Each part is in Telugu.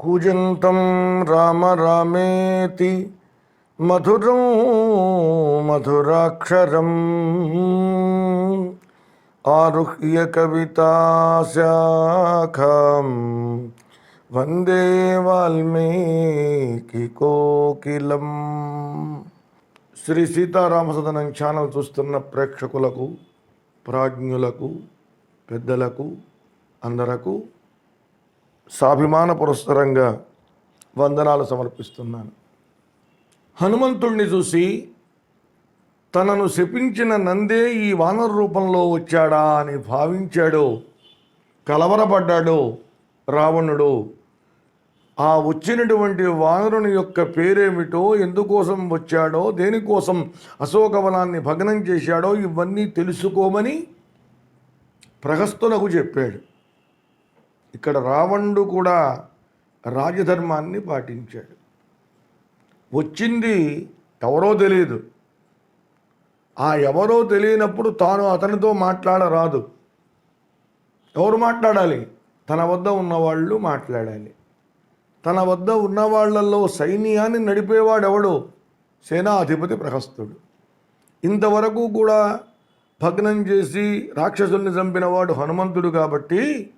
కూజంతం రామ రామేతి మధురం మధురాక్షరం ఆరుహ్య కవితాశాఖం వందే వాల్మీకి కోకిలం. శ్రీ సీతారామసదనం ఛానల్ చూస్తున్న ప్రేక్షకులకు ప్రాజ్ఞులకు పెద్దలకు అందరకు సాభిమాన పురస్సరంగా వందనాలు సమర్పిస్తున్నాను. హనుమంతుణ్ణి చూసి తనను శపించిన నందే ఈ వానర రూపంలో వచ్చాడా అని భావించాడో కలవరపడ్డాడో రావణుడు ఆ వచ్చినటువంటి వానరుని యొక్క పేరేమిటో ఎందుకోసం వచ్చాడో దేనికోసం అశోకవనాన్ని భగ్నం చేశాడో ఇవన్నీ తెలుసుకోమని ప్రహస్తునకు చెప్పాడు. ఇక్కడ రావణుడు కూడా రాజధర్మాన్ని పాటించాడు. వచ్చింది ఎవరో తెలియదు. ఆ ఎవరో తెలియనప్పుడు తాను అతనితో మాట్లాడరాదు. ఎవరు మాట్లాడాలి? తన వద్ద ఉన్నవాళ్ళు మాట్లాడాలి. తన వద్ద ఉన్నవాళ్ళలో సైన్యాన్ని నడిపేవాడెవడు? సేనాధిపతి ప్రహస్తుడు. ఇంతవరకు కూడా భగ్నం చేసి రాక్షసుల్ని చంపినవాడు హనుమంతుడు కాబట్టి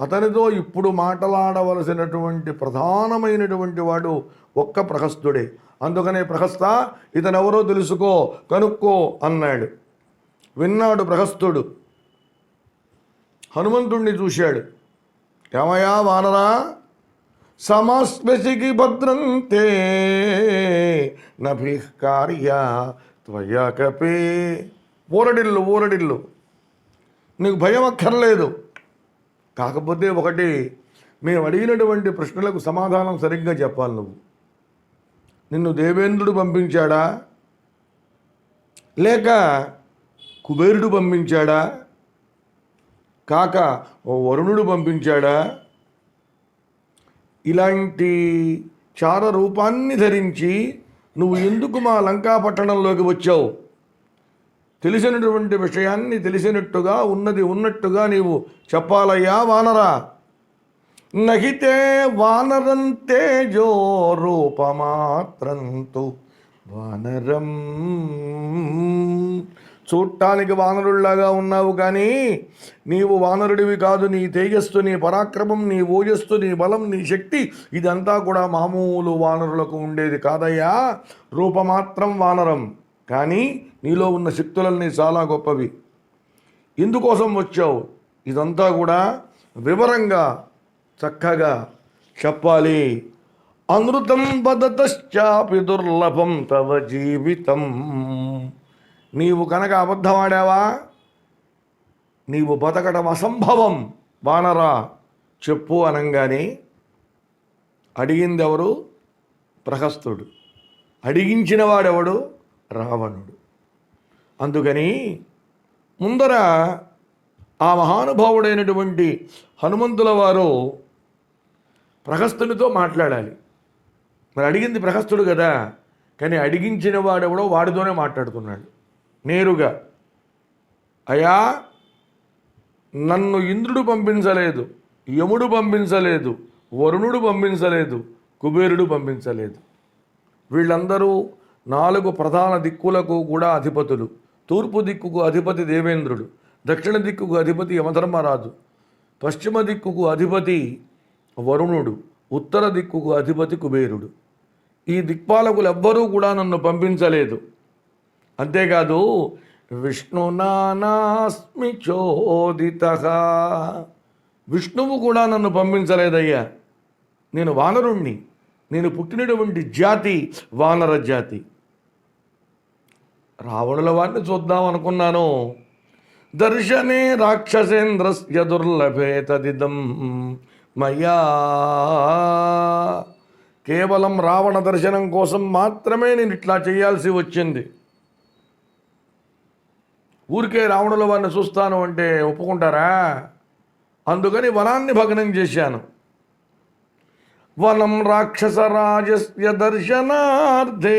అతనితో ఇప్పుడు మాట్లాడవలసినటువంటి ప్రధానమైనటువంటి వాడు ఒక్క ప్రహస్తుడే. అందుకనే ప్రహస్త ఇతనెవరో తెలుసుకో కనుక్కో అన్నాడు. విన్నాడు ప్రహస్తుడు. హనుమంతుణ్ణి చూశాడు. ఏమయా వానరా? సమస్పసికి భద్రంతే నభికార్య త్వయా కపే. ఊరడిల్లు ఊరడిల్లు. నీకు భయం అక్కర్లేదు. కాకపోతే ఒకటి మేము అడిగినటువంటి ప్రశ్నలకు సమాధానం సరిగ్గా చెప్పాలి నువ్వు. నిన్ను దేవేంద్రుడు పంపించాడా? లేక కుబేరుడు పంపించాడా? కాక వరుణుడు పంపించాడా? ఇలాంటి చార రూపాన్ని ధరించి నువ్వు ఎందుకు మా లంకా పట్టణంలోకి వచ్చావు? తెలిసినటువంటి విషయాన్ని తెలిసినట్టుగా ఉన్నది ఉన్నట్టుగా నీవు చెప్పాలయ్యా వానరా. నహితే వానరంతే జో రూపమాత్రంతు వానరం చూడటానికి వానరుల్లాగా ఉన్నావు కానీ నీవు వానరుడివి కాదు నీ తేజస్సు నీ పరాక్రమం నీ ఓజస్సు నీ బలం నీ శక్తి ఇదంతా కూడా మామూలు వానరులకు ఉండేది కాదయ్యా. రూపమాత్రం వానరం. కానీ నీలో ఉన్న శక్తులన్నీ చాలా గొప్పవి. ఎందుకోసం వచ్చావు. ఇదంతా కూడా వివరంగా చక్కగా చెప్పాలి. అనృతం వదతశ్చాపి దుర్లభం తవ జీవితం. నీవు కనుక అబద్ధమాడావా? నీవు బతకడం అసంభవం. వానరా చెప్పు అనంగానే. అడిగిందెవరు? ప్రహస్తుడు. అడిగించిన వాడెవడు? రావణుడు. అందుకని ముందర ఆ మహానుభావుడైనటువంటి హనుమంతుల వారు ప్రహస్తునితో మాట్లాడాలి. మరి అడిగింది ప్రహస్తుడు కదా కానీ అడిగించిన వాడెవడో వాడితోనే మాట్లాడుతున్నాడు నేరుగా. అయా నన్ను ఇంద్రుడు పంపించలేదు యముడు పంపించలేదు వరుణుడు పంపించలేదు కుబేరుడు పంపించలేదు. వీళ్ళందరూ నాలుగు ప్రధాన దిక్కులకు కూడా అధిపతులు. తూర్పు దిక్కుకు అధిపతి దేవేంద్రుడు దక్షిణ దిక్కుకు అధిపతి యమధర్మరాజు పశ్చిమ దిక్కుకు అధిపతి వరుణుడు ఉత్తర దిక్కుకు అధిపతి కుబేరుడు. ఈ దిక్పాలకులు ఎవ్వరూ కూడా నన్ను పంపించలేదు. అంతేకాదు విష్ణునానాస్మి చోదిత. విష్ణువు కూడా నన్ను పంపించలేదయ్యా. నేను వానరుణ్ణి. నేను పుట్టినటువంటి జాతి వానర జాతి. రావణుల వారిని చూద్దాం అనుకున్నాను. దర్శనే రాక్షసేంద్రస్య దుర్లభే తదిదం కేవలం రావణ దర్శనం కోసం మాత్రమే నేను ఇట్లా చేయాల్సి వచ్చింది. ఊరికే రావణుల వారిని చూస్తాను అంటే ఒప్పుకుంటారా? అందుకని వనాన్ని భగ్నం చేశాను. వనం రాక్షసరాజస్య దర్శనార్థే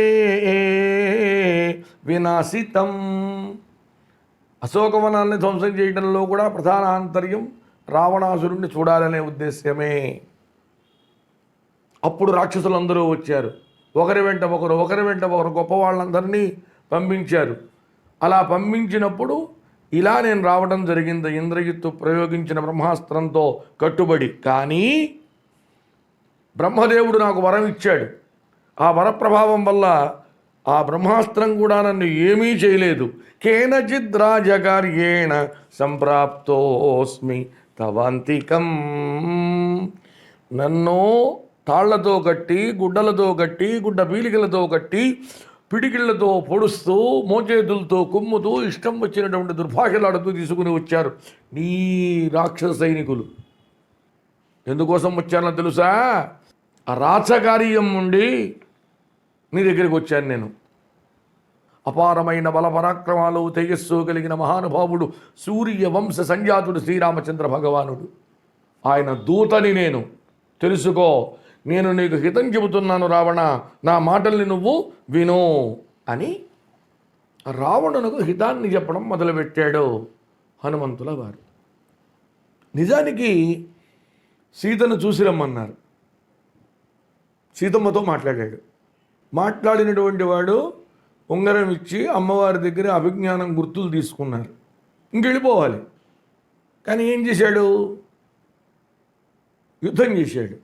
వినాశితం. అశోకవనాన్ని ధ్వంసం చేయడంలో కూడా ప్రధాన ఆంతర్యం రావణాసురుణ్ణి చూడాలనే ఉద్దేశ్యమే. అప్పుడు రాక్షసులందరూ వచ్చారు. ఒకరి వెంట ఒకరు ఒకరి వెంట ఒకరు గొప్ప వాళ్ళందరినీ పంపించారు. అలా పంపించినప్పుడు ఇలా నేను రావడం జరిగింది. ఇంద్రజిత్తు ప్రయోగించిన బ్రహ్మాస్త్రంతో కట్టుబడి. కానీ బ్రహ్మదేవుడు నాకు వరం ఇచ్చాడు. ఆ వర ప్రభావం వల్ల ఆ బ్రహ్మాస్త్రం కూడా నన్ను ఏమీ చేయలేదు. కేనచిద్ రాజకార్యేణ సంప్రాప్తోస్మి తవాంతికం. నన్ను తాళ్ళతో కట్టి గుడ్డలతో కట్టి గుడ్డ పీలికలతో కట్టి పిడికిళ్ళతో పొడుస్తూ మోచేతులతో కుమ్ముతూ ఇష్టం వచ్చినటువంటి దుర్భాషలాడుతూ తీసుకుని వచ్చారు. నీ రాక్షస సైనికులు. ఎందుకోసం వచ్చానో తెలుసా? రాచకార్యం నుండి నీ దగ్గరికి వచ్చాను నేను. అపారమైన బల పరాక్రమాలు తేజస్సు కలిగిన మహానుభావుడు సూర్య వంశ సంజాతుడు శ్రీరామచంద్ర భగవానుడు. ఆయన దూతని నేను. తెలుసుకో నేను నీకు హితం చెబుతున్నాను రావణ నా మాటల్ని నువ్వు విను అని రావణునకు హితాన్ని చెప్పడం మొదలుపెట్టాడు హనుమంతుల వారు. నిజానికి సీతను చూసి రమ్మన్నారు. సీతమ్మతో మాట్లాడాడు. మాట్లాడినటువంటి వాడు ఉంగరం ఇచ్చి అమ్మవారి దగ్గర అభిజ్ఞానం గుర్తులు తీసుకున్నారు. ఇంకెళ్ళిపోవాలి కానీ ఏం చేశాడు? యుద్ధం చేశాడు.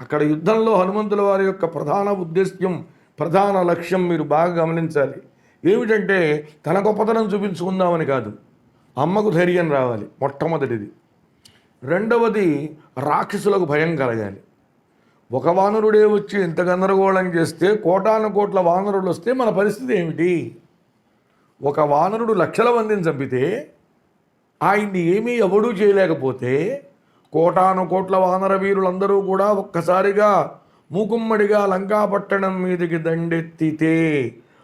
అక్కడ యుద్ధంలో హనుమంతుల వారి యొక్క ప్రధాన ఉద్దేశ్యం ప్రధాన లక్ష్యం మీరు బాగా గమనించాలి. ఏమిటంటే తన గొప్పతనం చూపించుకుందామని కాదు. అమ్మకు ధైర్యం రావాలి మొట్టమొదటిది. రెండవది రాక్షసులకు భయం కలగాలి. ఒక వానరుడే వచ్చి ఇంత గందరగోళం చేస్తే కోటాను కోట్ల వానరులు వస్తే మన పరిస్థితి ఏమిటి? ఒక వానరుడు లక్షల మందిని చంపితే ఆయన్ని ఏమీ ఎవడూ చేయలేకపోతే కోటాను కోట్ల వానర వీరులందరూ కూడా ఒక్కసారిగా మూకుమ్మడిగా లంకాపట్టణం మీదకి దండెత్తితే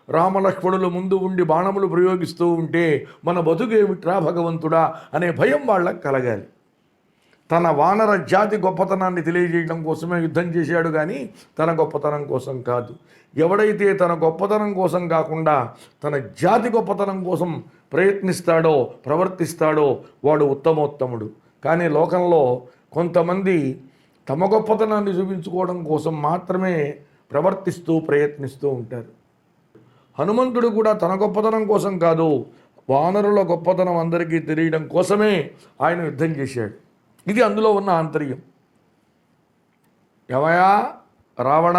రామలక్ష్మణులు ముందు ఉండి బాణములు ప్రయోగిస్తూ ఉంటే మన బతుకేమిట్రా భగవంతుడా అనే భయం వాళ్ళకి కలగాలి. తన వానర జాతి గొప్పతనాన్ని తెలియజేయడం కోసమే యుద్ధం చేశాడు కానీ తన గొప్పతనం కోసం కాదు. ఎవడైతే తన గొప్పతనం కోసం కాకుండా తన జాతి గొప్పతనం కోసం ప్రయత్నిస్తాడో ప్రవర్తిస్తాడో వాడు ఉత్తమోత్తముడు. కానీ లోకంలో కొంతమంది తమ గొప్పతనాన్ని చూపించుకోవడం కోసం మాత్రమే ప్రవర్తిస్తూ ప్రయత్నిస్తూ ఉంటారు. హనుమంతుడు కూడా తన గొప్పతనం కోసం కాదు వానరుల గొప్పతనం అందరికీ తెలియడం కోసమే ఆయన యుద్ధం చేశాడు. ఇది అందులో ఉన్న ఆంతర్యం. ఎవయా రావణ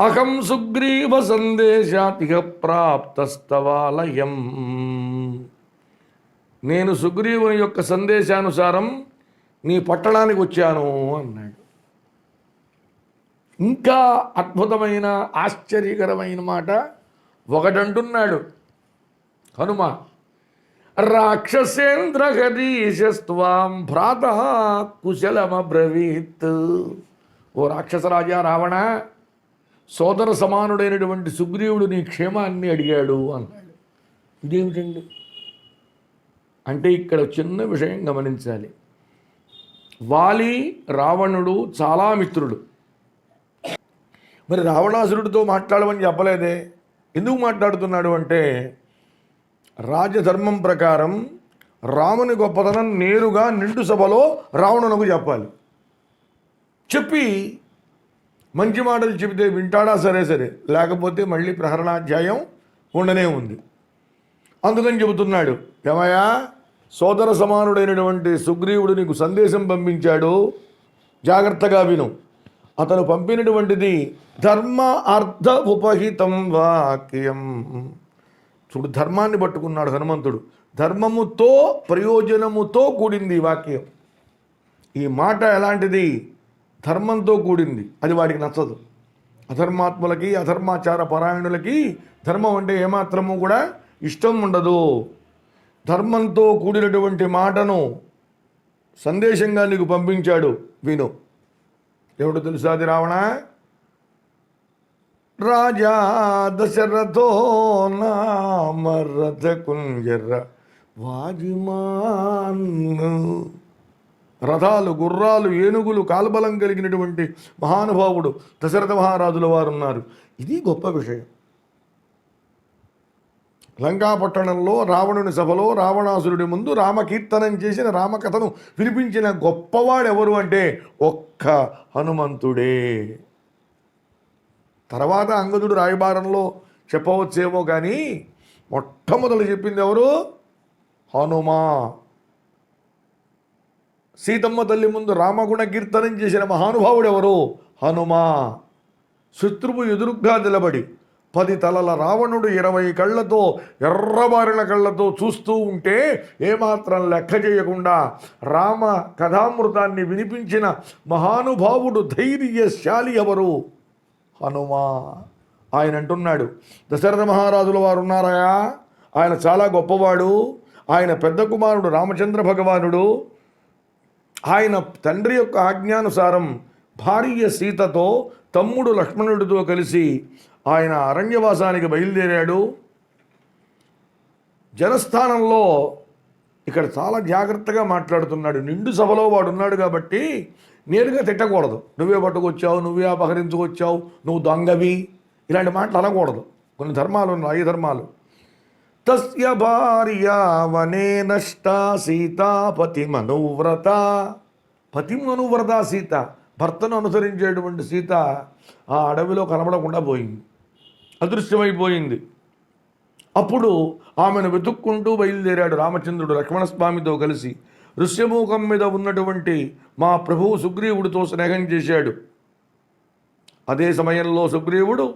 అహం సుగ్రీవ సందేశాతిగ ప్రాప్తస్తవాలయం నేను సుగ్రీవుని యొక్క సందేశానుసారం నీ పట్టణానికి వచ్చాను అన్నాడు. ఇంకా అద్భుతమైన ఆశ్చర్యకరమైన మాట ఒకటంటున్నాడు హనుమ రాక్షసేంద్ర హరీశస్వాం భ్రాత కుశలమబ్రవీత్. ఓ రాక్షసరాజా రావణ సోదర సమానుడైనటువంటి సుగ్రీవుడు నీ క్షేమాన్ని అడిగాడు అన్నాడు. ఇదేమిటండి? అంటే ఇక్కడ చిన్న విషయం గమనించాలి. వాలి రావణుడు చాలా మిత్రుడు. మరి రావణాసురుడితో మాట్లాడమని చెప్పలేదే? ఎందుకు మాట్లాడుతున్నాడు అంటే రాజధర్మం ప్రకారం రాముని గొప్పతనం నేరుగా నిండు సభలో రావణునకు చెప్పాలి. చెప్పి మంచి మాటలు చెబితే వింటాడా? సరే సరే. లేకపోతే మళ్ళీ ప్రహరణాధ్యాయం ఉండనే ఉంది. అందుకని చెబుతున్నాడు ఏమయ్యా సోదర సమానుడైనటువంటి సుగ్రీవుడు నీకు సందేశం పంపించాడు. జాగ్రత్తగా విను. అతను పంపినటువంటిది ధర్మ అర్థ ఉపహితం వాక్యం. చూడు ధర్మాన్ని పట్టుకున్నాడు హనుమంతుడు. ధర్మముతో ప్రయోజనముతో కూడింది ఈ వాక్యం. ఈ మాట ఎలాంటిది? ధర్మంతో కూడింది. అది వాడికి నచ్చదు. అధర్మాత్ములకి అధర్మాచార పరాయణులకి ధర్మం అంటే ఏమాత్రము కూడా ఇష్టం ఉండదు. ధర్మంతో కూడినటువంటి మాటను సందేశంగా నీకు పంపించాడు విను. ఎవడు తెలుసా అది రావణ? రాజా దశరథో నామరథ కుంజర వాజిమాన్. రథాలు గుర్రాలు ఏనుగులు కాల్బలం కలిగినటువంటి మహానుభావుడు దశరథ మహారాజుల వారు ఉన్నారు ఇది గొప్ప విషయం. లంకాపట్టణంలో రావణుని సభలో రావణాసురుడి ముందు రామకీర్తనం చేసిన రామకథను వినిపించిన గొప్పవాడెవరు అంటే ఒక్క హనుమంతుడే. తర్వాత అంగదుడు రాయబారంలో చెప్పవచ్చేమో కానీ మొట్టమొదలు చెప్పింది ఎవరు? హనుమా. సీతమ్మ తల్లి ముందు రామగుణ కీర్తనం చేసిన మహానుభావుడు ఎవరు? హనుమా. శత్రువు ఎదురుగ్గా నిలబడి పది తలల రావణుడు ఇరవై కళ్ళతో ఎర్రబారిన కళ్ళతో చూస్తూ ఉంటే ఏమాత్రం లెక్క చేయకుండా రామ కథామృతాన్ని వినిపించిన మహానుభావుడు ధైర్యశాలి ఎవరు? హనుమా. ఆయన అంటున్నాడు దశరథ మహారాజుల వారు ఉన్నారయా ఆయన చాలా గొప్పవాడు. ఆయన పెద్ద కుమారుడు రామచంద్ర భగవానుడు. ఆయన తండ్రి యొక్క ఆజ్ఞానుసారం భార్య సీతతో తమ్ముడు లక్ష్మణుడితో కలిసి ఆయన అరణ్యవాసానికి బయలుదేరాడు. జనస్థానంలో ఇక్కడ చాలా జాగ్రత్తగా మాట్లాడుతున్నాడు. నిండు సభలో వాడు ఉన్నాడు కాబట్టి నేరుగా తిట్టకూడదు. నువ్వే పట్టుకొచ్చావు నువ్వే అపహరించుకొచ్చావు నువ్వు దొంగవి. ఇలాంటి మాటలు అనకూడదు. కొన్ని ధర్మాలు ఉన్నాయి ధర్మాలు. తస్య భార్య వనే నష్ట సీతాపతి మనోవ్రత. పతిమనువ్రత సీత. భర్తను అనుసరించేటువంటి సీత ఆ అడవిలో కనబడకుండా పోయింది. అదృశ్యమైపోయింది. అప్పుడు ఆమెను వెతుక్కుంటూ బయలుదేరాడు రామచంద్రుడు లక్ష్మణస్వామితో కలిసి. ఋష్యమూకం మీద ఉన్నటువంటి మా ప్రభువు సుగ్రీవుడితో స్నేహం చేశాడు. అదే సమయంలో సుగ్రీవుడు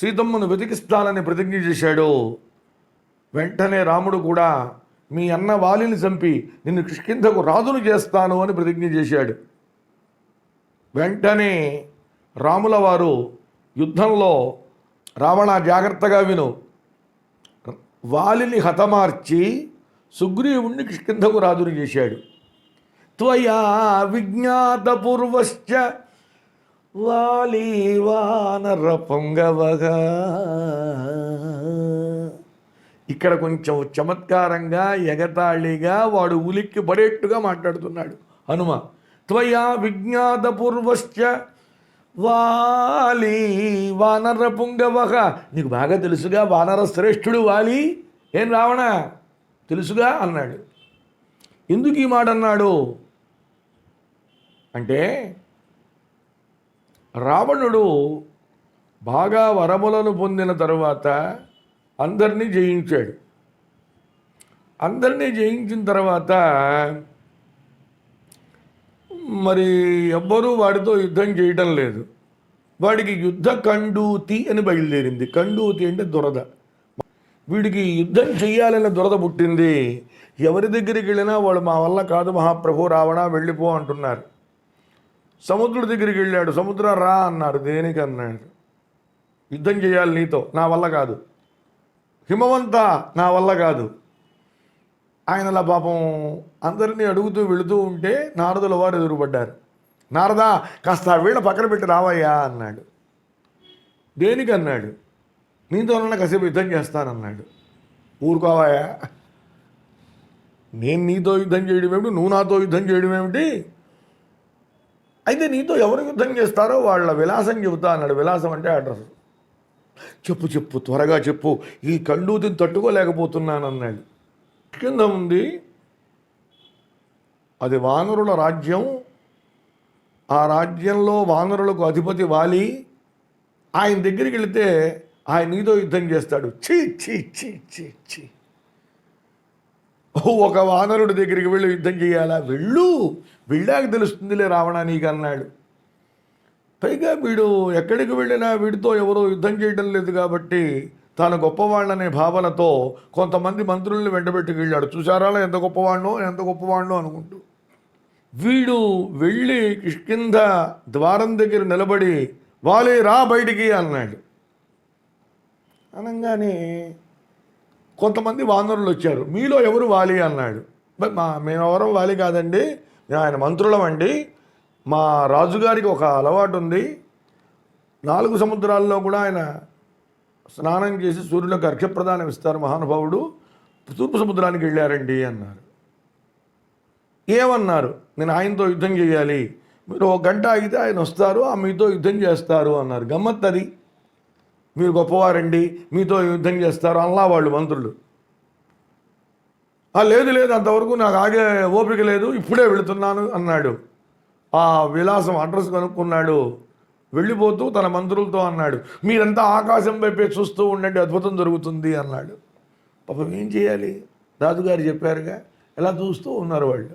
సీతమ్మను వెతికిస్తానని ప్రతిజ్ఞ చేశాడు. వెంటనే రాముడు కూడా మీ అన్న వాలిని చంపి నిన్ను కిష్కింధకు రాజును చేస్తాను అని ప్రతిజ్ఞ చేశాడు. వెంటనే రాముల వారు యుద్ధంలో రావణ జాగ్రత్తగా విను. వాలిని హతమార్చి సుగ్రీవుణ్ణి కిష్కింధకు రాజుని చేశాడు. త్వయా విజ్ఞాతపూర్వశ్చ వాలి వానర పొంగవగా ఇక్కడ కొంచెం చమత్కారంగా ఎగతాళిగా వాడు ఉలిక్కి పడేట్టుగా మాట్లాడుతున్నాడు. హనుమ త్వయా విజ్ఞాతపూర్వశ్చ వాలి వానర పుంగవహ నీకు బాగా తెలుసుగా వానర శ్రేష్ఠుడు వాలి. ఏం రావణ? తెలుసుగా అన్నాడు. ఎందుకు ఈ మాట అన్నాడు? అంటే రావణుడు బాగా వరములను పొందిన తరువాత అందరినీ జయించాడు. అందరినీ జయించిన తర్వాత మరి ఎవ్వరూ వాడితో యుద్ధం చేయటం లేదు. వాడికి యుద్ధ కండూతి అని బయలుదేరింది. కండూతి అంటే దురద. వీడికి యుద్ధం చెయ్యాలనే దురద పుట్టింది. ఎవరి దగ్గరికి వెళ్ళినా వాడు మా వల్ల కాదు మహాప్రభు రావణా వెళ్ళిపో అంటున్నారు. సముద్రుడి దగ్గరికి వెళ్ళాడు. సముద్రం రా అన్నారు దేనికి అన్నాడు? యుద్ధం చేయాలి నీతో. నా వల్ల కాదు. హిమవంత నా వల్ల కాదు. ఆయనలా పాపం అందరినీ అడుగుతూ వెళుతూ ఉంటే నారదుల వారు ఎదురుపడ్డారు. నారదా కాస్త వీళ్ళ పక్కన పెట్టి రావయ్యా అన్నాడు. దేనికి అన్నాడు? నీతోనన్నా కాసేపు యుద్ధం చేస్తానన్నాడు. ఊరుకోవాయా? నేను నీతో యుద్ధం చేయడం ఏమిటి? నువ్వు నాతో యుద్ధం చేయడం ఏమిటి? అయితే నీతో ఎవరు యుద్ధం చేస్తారో వాళ్ళ విలాసం చెబుతా అన్నాడు. విలాసం అంటే అడ్రస్. చెప్పు చెప్పు త్వరగా చెప్పు. ఈ కండూతిని తట్టుకోలేకపోతున్నాను అన్నాడు కింద ఉంది. అది వానరుల రాజ్యం. ఆ రాజ్యంలో వానరులకు అధిపతి వాలి. ఆయన దగ్గరికి వెళితే ఆయన నీతో యుద్ధం చేస్తాడు. చీ చీ చీ చీ చీ ఒక వానరుడి దగ్గరికి వెళ్ళి యుద్ధం చేయాలా? వెళ్ళు. వెళ్ళాక తెలుస్తుందిలే రావణ నీకు అన్నాడు. పైగా వీడు ఎక్కడికి వెళ్ళినా వీడితో ఎవరో యుద్ధం చేయడం లేదు కాబట్టి తాను గొప్పవాళ్ళనే భావనతో కొంతమంది మంత్రుల్ని వెంటబెట్టుకు వెళ్ళాడు. చూసారా ఎంత గొప్పవాడినో ఎంత గొప్పవాడినో అనుకుంటూ. వీడు వెళ్ళి కిష్కింద ద్వారం దగ్గర నిలబడి వాలే రా బయటికి అన్నాడు. అనగానే కొంతమంది వానరులు వచ్చారు. మీలో ఎవరు వాలి అన్నాడు. మా మా మేమెవరం వాలి కాదండి. మేము ఆయన మంత్రులం అండి. మా రాజుగారికి ఒక అలవాటు ఉంది. నాలుగు సముద్రాల్లో కూడా ఆయన స్నానం చేసి సూర్యులకు అర్ఘ్యప్రదానం ఇస్తారు మహానుభావుడు. తూర్పు సముద్రానికి వెళ్ళారండి అన్నారు. ఏమన్నారు? నేను ఆయనతో యుద్ధం చేయాలి. మీరు ఒక గంట ఆగితే ఆయన వస్తారు ఆ మీతో యుద్ధం చేస్తారు అన్నారు. గమ్మత్తు అది మీరు గొప్పవారండి మీతో యుద్ధం చేస్తారు అలా వాళ్ళు మంత్రులు. "ఆ, లేదు లేదు అంతవరకు నాకు ఆగే ఓపిక లేదు ఇప్పుడే వెళుతున్నాను అన్నాడు. ఆ విలాసం అడ్రస్ కనుక్కున్నాడు. వెళ్ళిపోతూ తన మంత్రులతో అన్నాడు. మీరంతా ఆకాశం వైపే చూస్తూ ఉండండి అద్భుతం జరుగుతుంది అన్నాడు. పాపం ఏం చేయాలి? రాజుగారు చెప్పారుగా ఎలా చూస్తూ ఉన్నారు వాళ్ళు?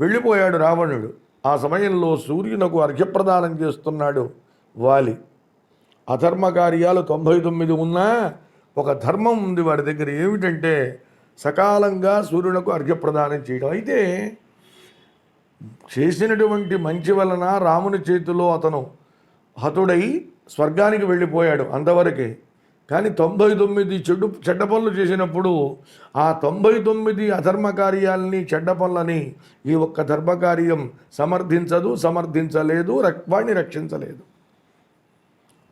వెళ్ళిపోయాడు రావణుడు. ఆ సమయంలో సూర్యునకు అర్ఘ్యప్రదానం చేస్తున్నాడు వాలి. అధర్మ కార్యాలు తొంభై తొమ్మిది ఉన్నా ఒక ధర్మం ఉంది వారి దగ్గర. ఏమిటంటే సకాలంగా సూర్యునకు అర్ఘ్యప్రదానం చేయడం. అయితే చేసినటువంటి మంచి వలన రాముని చేతిలో అతను హతుడై స్వర్గానికి వెళ్ళిపోయాడు అంతవరకే. కానీ తొంభై తొమ్మిది చెడు చెడ్డ పనులు చేసినప్పుడు ఆ తొంభై తొమ్మిది అధర్మ కార్యాలని చెడ్డ పనులని ఈ ఒక్క ధర్మకార్యం సమర్థించదు సమర్థించలేదు రక్- వాడిని రక్షించలేదు.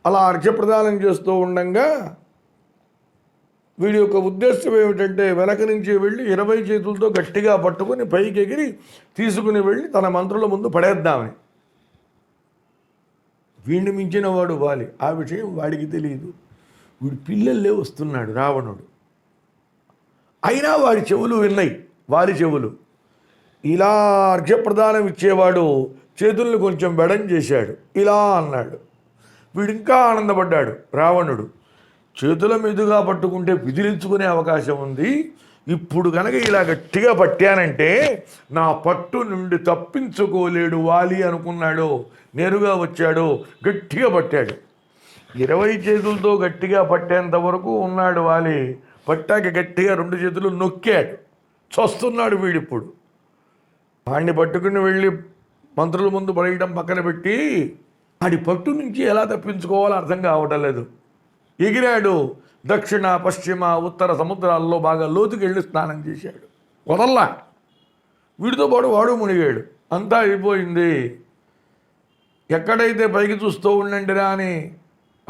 అలా అర్ఘ్యప్రదానం చేస్తూ ఉండంగా వీడి యొక్క ఉద్దేశం ఏమిటంటే వెనక నుంచి వెళ్ళి ఇరవై చేతులతో గట్టిగా పట్టుకుని పైకి ఎగిరి తీసుకుని వెళ్ళి తన మంత్రుల ముందు పడేద్దామని. వీడిని మించిన వాడు వాలి. ఆ విషయం వాడికి తెలియదు. వీడు పిల్లల్లే వస్తున్నాడు రావణుడు. అయినా వాడి చెవులు విన్నాయి వారి చెవులు. ఇలా అర్ఘ్యప్రదానం ఇచ్చేవాడు చేతుల్ని కొంచెం బెడం చేశాడు. ఇలా అన్నాడు. వీడు ఇంకా ఆనందపడ్డాడు. రావణుడు చేతుల మీదుగా పట్టుకుంటే విదిలించుకునే అవకాశం ఉంది. ఇప్పుడు కనుక ఇలా గట్టిగా పట్టానంటే నా పట్టు నుండి తప్పించుకోలేడు వాలి అనుకున్నాడు నేరుగా వచ్చాడు గట్టిగా పట్టాడు. ఇరవై చేతులతో గట్టిగా పట్టేంత వరకు ఉన్నాడు వాలి. పట్టాక గట్టిగా రెండు చేతులు నొక్కాడు. చస్తున్నాడు వీడిప్పుడు వాడిని పట్టుకుని వెళ్ళి మంత్రుల ముందు పడేయడం పక్కన పెట్టి వాడి పట్టు నుంచి ఎలా తప్పించుకోవాలో అర్థం కావటం లేదు. ఎగిరాడు. దక్షిణ పశ్చిమ ఉత్తర సముద్రాల్లో బాగా లోతుకి వెళ్ళి స్నానం చేశాడు. వదల్లా. వీడితో పాటు వాడు మునిగాడు. అంతా అయిపోయింది. ఎక్కడైతే పైకి చూస్తూ ఉండండిరా అని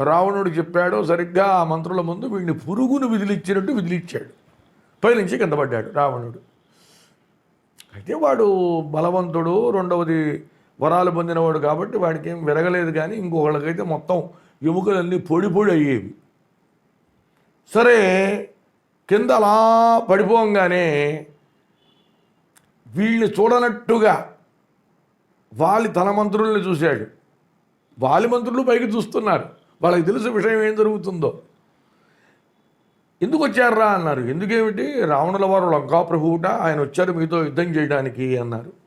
రావణుడు చెప్పాడో సరిగ్గా ఆ మంత్రుల ముందు వీడిని పురుగును విదిలిచ్చినట్టు విదిలిచ్చాడు. పైనుంచి కింద పడ్డాడు రావణుడు. అయితే వాడు బలవంతుడు. రెండవది వరాలు పొందినవాడు కాబట్టి వాడికి ఏం విరగలేదు కానీ ఇంకొకళ్ళకైతే మొత్తం ఎముకలన్నీ పొడి పొడి అయ్యేవి. సరే కింద అలా పడిపోగానే వీళ్ళని చూడనట్టుగా వాలి తన మంత్రుల్ని చూశాడు. వాలి మంత్రులు పైకి చూస్తున్నారు. వాళ్ళకి తెలుసు విషయం ఏం జరుగుతుందో. ఎందుకు వచ్చారా అన్నారు. ఎందుకేమిటి? రావణుల వారు లంకాప్రభువుట ఆయన వచ్చారు మీతో యుద్ధం చేయడానికి అన్నారు.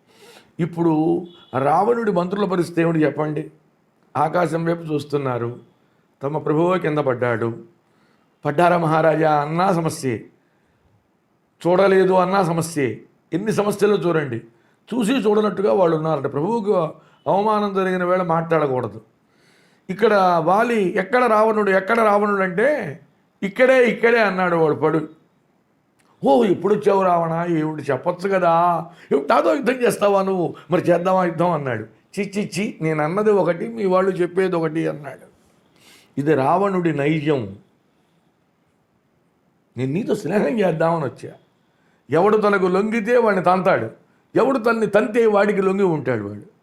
ఇప్పుడు రావణుడి మంత్రుల పరిస్థితి ఏమిటి చెప్పండి? ఆకాశం వైపు చూస్తున్నారు. తమ ప్రభువు కింద పడ్డాడు. పడ్డారా మహారాజా? అన్నా సమస్యే. చూడలేదు అన్నా సమస్యే. ఎన్ని సమస్యలు చూడండి. చూసి చూడనట్టుగా వాళ్ళు ఉన్నారంట. ప్రభువుకు అవమానం జరిగిన వేళ మాట్లాడకూడదు. ఇక్కడ వాలి ఎక్కడ రావణుడు ఎక్కడ రావణుడు అంటే ఇక్కడే ఇక్కడే అన్నాడు వాడు పడు. ఓ ఇప్పుడు వచ్చావు రావణ ఏమిటి చెప్పొచ్చు కదా? నాతో యుద్ధం చేస్తావా నువ్వు? మరి చేద్దామా యుద్ధం అన్నాడు. చి చి నేను అన్నది ఒకటి మీ వాళ్ళు చెప్పేది ఒకటి అన్నాడు. ఇది రావణుడి నైజం. నేను నీతో స్నేహం చేద్దామని వచ్చా. ఎవడు తనకు లొంగితే వాడిని తంతాడు. ఎవడు తన్ని తంతే వాడికి లొంగి ఉంటాడు వాడు.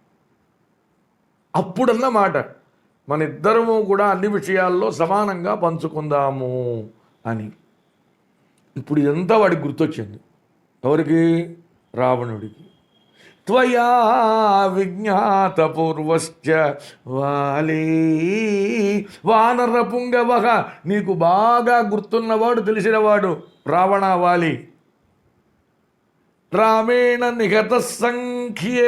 అప్పుడన్న మాట మన ఇద్దరము కూడా అన్ని విషయాల్లో సమానంగా పంచుకుందాము అని. ఇప్పుడు ఇదంతా వాడికి గుర్తొచ్చింది. ఎవరికి? రావణుడికి. త్వయా విజ్ఞాత పూర్వశ్చ వాలి. వానర పుంగవహ నీకు బాగా గుర్తున్నవాడు తెలిసినవాడు రావణ వాలి. రామేణ నిహత సంఖ్యే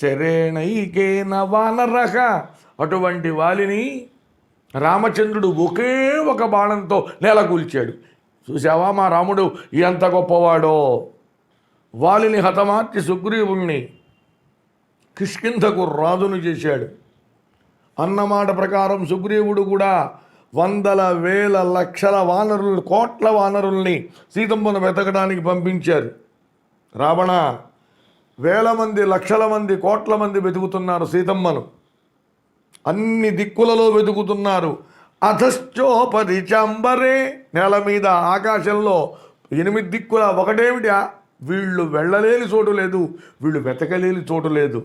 శరేణైకేన వానరహ అటువంటి వాలిని రామచంద్రుడు ఒకే ఒక బాణంతో నేలకూల్చాడు. చూసావా మా రాముడు? ఎంత గొప్పవాడో. వాలిని హతమార్చి సుగ్రీవుణ్ణి కిష్కింధకు రాజును చేశాడు. అన్నమాట ప్రకారం సుగ్రీవుడు కూడా వందల వేల లక్షల వానరులు కోట్ల వానరుల్ని సీతమ్మను వెతకడానికి పంపించారు. రావణ వేల మంది లక్షల మంది కోట్ల మంది వెతుకుతున్నారు సీతమ్మను. అన్ని దిక్కులలో వెతుకుతున్నారు. అధశ్చోపరి చంబరే నేల మీద ఆకాశంలో ఎనిమిది దిక్కుల ఒకటేమిటా? వీళ్ళు వెళ్ళలేని చోటు లేదు వీళ్ళు వెతకలేని చోటు లేదు.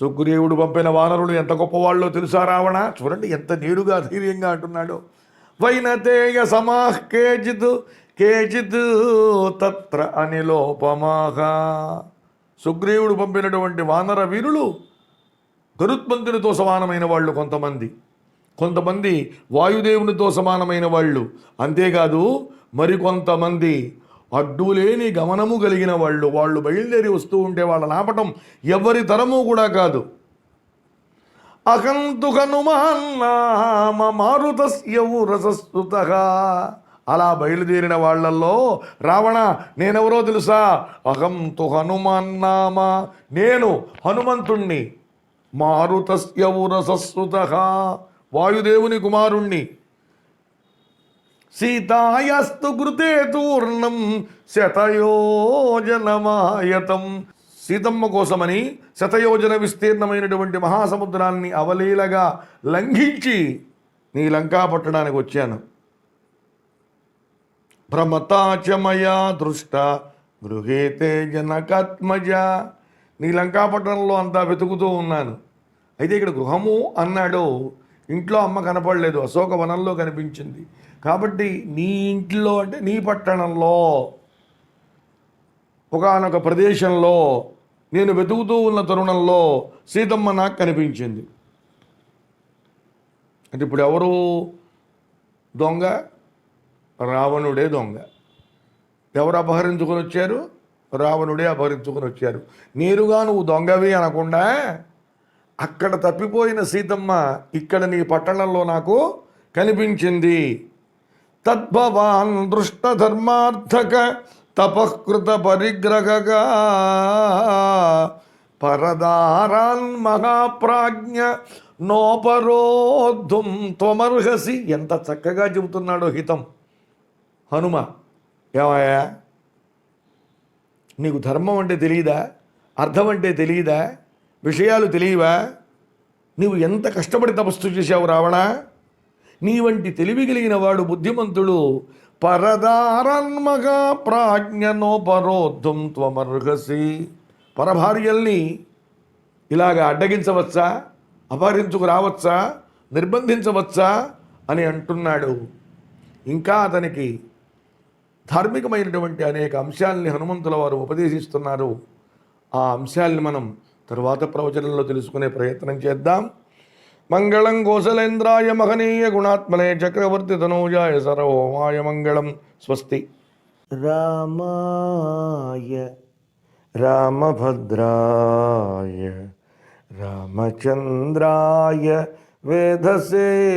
సుగ్రీవుడు పంపిన వానరులు ఎంత గొప్పవాళ్ళో తెలుసా రావణ? చూడండి ఎంత నేరుగా ధైర్యంగా అంటున్నాడు. వైనతేయ సమాహ్ కేచిత్ కేచిత్ తత్ర అనిలోపమాగా సుగ్రీవుడు పంపినటువంటి వానర వీరులు గరుత్మంతునితో సమానమైన వాళ్ళు కొంతమంది. కొంతమంది వాయుదేవునితో సమానమైన వాళ్ళు. అంతేకాదు మరికొంతమంది అడ్డులేని గమనము కలిగిన వాళ్ళు. వాళ్ళు బయలుదేరి వస్తూ ఉంటే వాళ్ళ నాపటం ఎవరి తరము కూడా కాదు. అకంతు మారుతస్యవు రసస్తుతగా అలా బయలుదేరిన వాళ్ళల్లో రావణ నేనెవరో తెలుసా? అహంతు హనుమాన్నామా నేను హనుమంతుణ్ణి. మారుతస్యవురసస్సుత వాయుదేవుని కుమారుణ్ణి. సీతాయస్తు కృతే తూర్ణం శతయోజనమాయతం. సీతమ్మ కోసమని శతయోజన విస్తీర్ణమైనటువంటి మహాసముద్రాన్ని అవలీలగా లంఘించి నీ లంకా పట్టడానికి వచ్చాను. భ్రమతాచమయా దృష్ట గృహేతే జనకాత్మజ నీ లంకాపట్టణంలో అంతా వెతుకుతూ ఉన్నాను. అయితే ఇక్కడ గృహము అన్నాడు ఇంట్లో అమ్మ కనపడలేదు అశోక వనంలో కనిపించింది. కాబట్టి నీ ఇంట్లో అంటే నీ పట్టణంలో ఒకానొక ప్రదేశంలో నేను వెతుకుతూ ఉన్న తరుణంలో సీతమ్మ నాకు కనిపించింది. అంటే ఇప్పుడు ఎవరు దొంగ? రావణుడే దొంగ. ఎవరు అపహరించుకొని వచ్చారు? రావణుడే అపహరించుకుని వచ్చారు. నేరుగా నువ్వు దొంగవి అనకుండా అక్కడ తప్పిపోయిన సీతమ్మ ఇక్కడ నీ పట్టణంలో నాకు కనిపించింది. తద్భవాన్ దృష్ట ధర్మార్థక తపకృత పరిగ్రహగా పరదారాన్ మహాప్రాజ్ఞ నోపరోద్ధుం త్వమర్హసి. ఎంత చక్కగా చెబుతున్నాడో హితం. హనుమ ఏమయ్యా? నీకు ధర్మం అంటే తెలియదా? అర్థం అంటే తెలియదా? విషయాలు తెలియవా? నీవు ఎంత కష్టపడి తపస్సు చేశావు రావణ? నీ వంటి తెలివి కలిగిన వాడు బుద్ధిమంతుడు పరదారన్మగా ప్రాజ్ఞనోపరోద్ధం త్వమర్హసి. పరభార్యల్ని ఇలాగ అడ్డగించవచ్చా? అపహరించుకు రావచ్చా? నిర్బంధించవచ్చా? అని అంటున్నాడు. ఇంకా అతనికి ధార్మికమైనటువంటి అనేక అంశాలని హనుమంతుల వారు ఉపదేశిస్తున్నారు. ఆ అంశాల్ని మనం తరువాత ప్రవచనంలో తెలుసుకునే ప్రయత్నం చేద్దాం. మంగళం కోసలేంద్రాయ మహనీయ గుణాత్మనే చక్రవర్తి తనూజాయ సర్వోమాయ మంగళం. స్వస్తి. రామాయ రామభద్రాయ రామచంద్రాయ వేధసే.